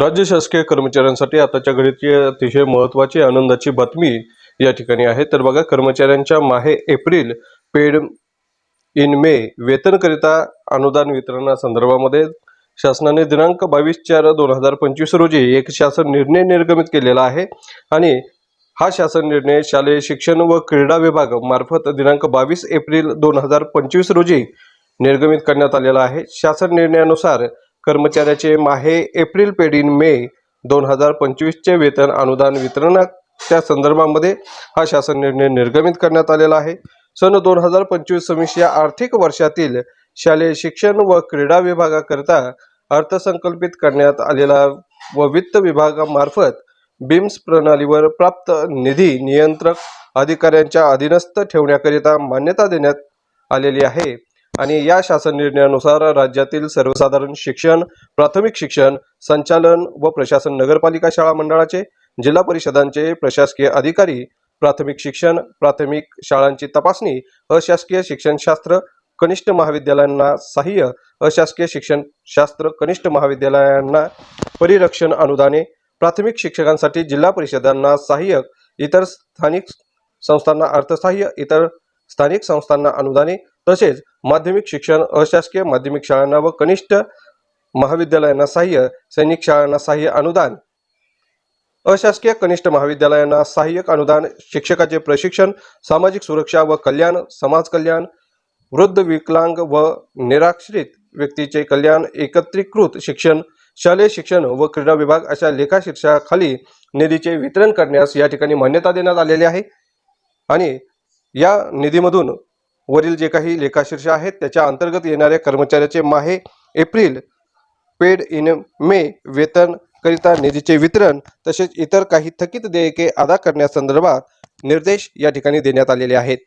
राज्य शासकीय कर्मचाऱ्यांसाठी आताच्या घडीची अतिशय महत्त्वाची आनंदाची बातमी या ठिकाणी आहे. तर बघा कर्मचाऱ्यांच्या माहे एप्रिल पेड इन मे वेतनकरिता अनुदान वितरणासंदर्भामध्ये शासनाने दिनांक बावीस चार दोन हजार पंचवीस रोजी एक शासन निर्णय निर्गमित केलेला आहे आणि हा शासन निर्णय शालेय शिक्षण व क्रीडा विभाग मार्फत दिनांक बावीस एप्रिल दोन हजार पंचवीस रोजी निर्गमित करण्यात आलेला आहे. शासन निर्णयानुसार कर्मचाऱ्याचे माहे एप्रिल पेड इन मे दोन हजार पंचवीसचे वेतन अनुदान वितरणाच्या संदर्भामध्ये हा शासन निर्णय निर्गमित करण्यात आलेला आहे. सन दोन हजार पंचवीस सव्वीस या आर्थिक वर्षातील शालेय शिक्षण व क्रीडा विभागाकरिता अर्थसंकल्पित करण्यात आलेला व वित्त विभागामार्फत बिम्स प्रणालीवर प्राप्त निधी नियंत्रक अधिकाऱ्यांच्या अधीनस्थ ठेवण्याकरिता मान्यता देण्यात आलेली आहे. आणि या शासन निर्णयानुसार राज्यातील सर्वसाधारण शिक्षण प्राथमिक शिक्षण संचालन व प्रशासन नगरपालिका शाळा मंडळाचे जिल्हा परिषदांचे प्रशासकीय अधिकारी प्राथमिक शिक्षण प्राथमिक शाळांची तपासणी अशासकीय शिक्षणशास्त्र कनिष्ठ महाविद्यालयांना सहाय्य अशासकीय शिक्षणशास्त्र कनिष्ठ महाविद्यालयांना परिरक्षण अनुदाने प्राथमिक शिक्षकांसाठी जिल्हा परिषदांना सहाय्यक इतर स्थानिक संस्थांना अर्थसहाय्य इतर स्थानिक संस्थांना अनुदाने तसेच माध्यमिक शिक्षण अशासकीय माध्यमिक शाळांना व कनिष्ठ महाविद्यालयांना सहाय्य सैनिक शाळांना सहाय्य अनुदान. अशासकीय कनिष्ठ महाविद्यालयांना सहाय्यक अनुदान शिक्षकाचे प्रशिक्षण सामाजिक सुरक्षा व कल्याण समाज कल्याण वृद्ध विकलांग व निराश्रित व्यक्तीचे कल्याण एकत्रीकृत शिक्षण शालेय शिक्षण व क्रीडा विभाग अशा लेखाशीर्षाखाली निधीचे वितरण करण्यास या ठिकाणी मान्यता देण्यात आलेली आहे. आणि या निधीमधून वरील जे काही लेखाशीर्ष आहेत त्याच्या अंतर्गत येणाऱ्या कर्मचाऱ्याचे माहे एप्रिल पेड इन मे वेतन करिता निधीचे वितरण तसेच इतर काही थकीत देयके अदा करण्यासंदर्भात निर्देश या ठिकाणी देण्यात आलेले आहेत.